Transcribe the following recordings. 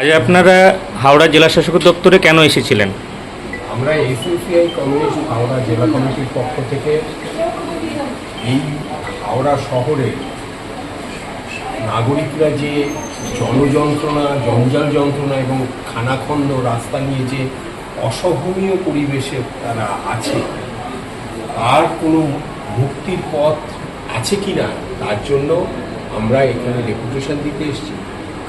আজ আপনারা হাওড়া জেলা শাসক দপ্তরে কেন এসেছিলেন? আমরা এসইউসিআই কমিউনিটি হাওড়া জেলা কমিটির পক্ষ থেকে এই হাওড়া শহরে নাগরিকরা যে জনযন্ত্রণা, জঞ্জাল যন্ত্রণা এবং খানাখন্দ রাস্তা নিয়ে যে অসহনীয় পরিবেশে তারা আছে তার কোনো মুক্তির পথ আছে কি না তার জন্য আমরা এখানে ডেপুটেশন দিতে এসেছি।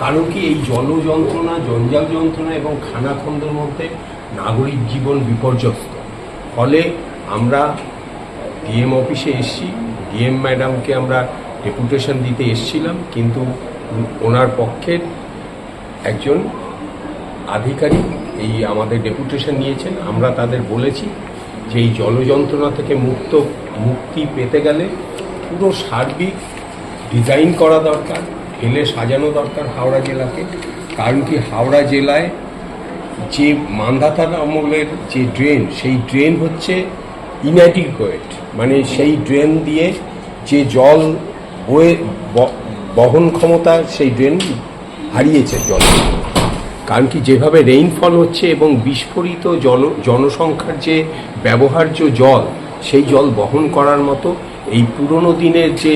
কারণ কি এই জল যন্ত্রণা জঞ্জাল যন্ত্রণা এবং খানাখন্দের মধ্যে নাগরিক জীবন বিপর্যস্ত। ফলে আমরা ডিএম অফিসে এসেছি। ডিএম ম্যাডামকে আমরা ডেপুটেশন দিতে এসেছিলাম, কিন্তু ওনার পক্ষের একজন আধিকারিক এই আমাদের ডেপুটেশন নিয়েছেন। আমরা তাদের বলেছি যে এই জলযন্ত্রণা থেকে মুক্ত, মুক্তি পেতে গেলে পুরো সার্বিক ডিজাইন করা দরকার। ফেলে সাজানো দরকার হাওড়া জেলাকে। কারণ কি হাওড়া জেলায় যে মান্ধাতার আমলের যে ড্রেন, সেই ড্রেন হচ্ছে ইনঅ্যাডিকুয়েট মানে সেই ড্রেন দিয়ে যে জল বয়ে বহন ক্ষমতা, সেই ড্রেন হারিয়েছে জল। কারণ কি যেভাবে রেইনফল হচ্ছে এবং বিস্ফোরিত জল জনসংখ্যার যে ব্যবহার্য জল, সেই জল বহন করার মতো এই পুরনো দিনের যে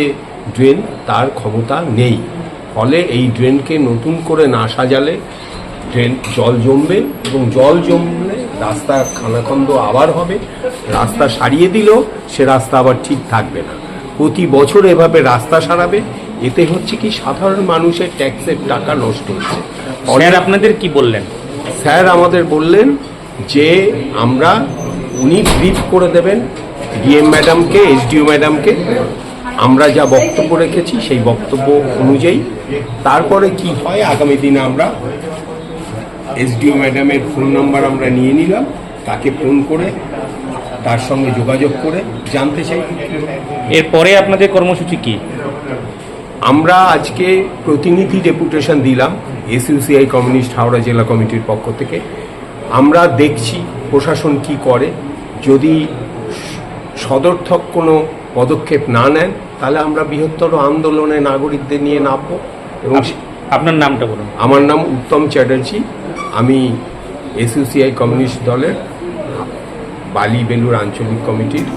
ড্রেন, তার ক্ষমতা নেই। ফলে এই ড্রেনকে নতুন করে না সাজালে ড্রেন জল জমবে এবং জল জমলে রাস্তা খানাখন্দ আবার হবে। রাস্তা সারিয়ে দিলেও সে রাস্তা আবার ঠিক থাকবে না। প্রতি বছর এভাবে রাস্তা সারাবে। এতে হচ্ছে কি সাধারণ মানুষের ট্যাক্সের টাকা নষ্ট হচ্ছে। স্যার আপনাদের কি বললেন? স্যার আমাদের বললেন যে আমরা উনি ব্রিফ করে দেবেন। ডিএম ম্যাডামকে এসডিও ম্যাডামকে আমরা যা বক্তব্য রেখেছি সেই বক্তব্য অনুযায়ী তারপরে কি হয় আগামী দিনে আমরা এসডিও ম্যাডামের ফোন নাম্বার আমরা নিয়ে নিলাম তাকে ফোন করে তার সঙ্গে যোগাযোগ করে জানতে চাই। এরপরে আপনাদের কর্মসূচি কি? আমরা আজকে প্রতিনিধি ডেপুটেশন দিলাম এসইউসিআই কমিউনিস্ট হাওড়া জেলা কমিটির পক্ষ থেকে। আমরা দেখছি প্রশাসন কি করে। যদি সদর্থক কোনো পদক্ষেপ না নেন তাহলে আমরা বৃহত্তর আন্দোলনে নাগরিকদের নিয়ে নামবো এবং আপনার নামটা বলুন। আমার নাম উত্তম চ্যাটার্জি। আমি এসইউসিআই কমিউনিস্ট দলের বালি বেলুর আঞ্চলিক কমিটির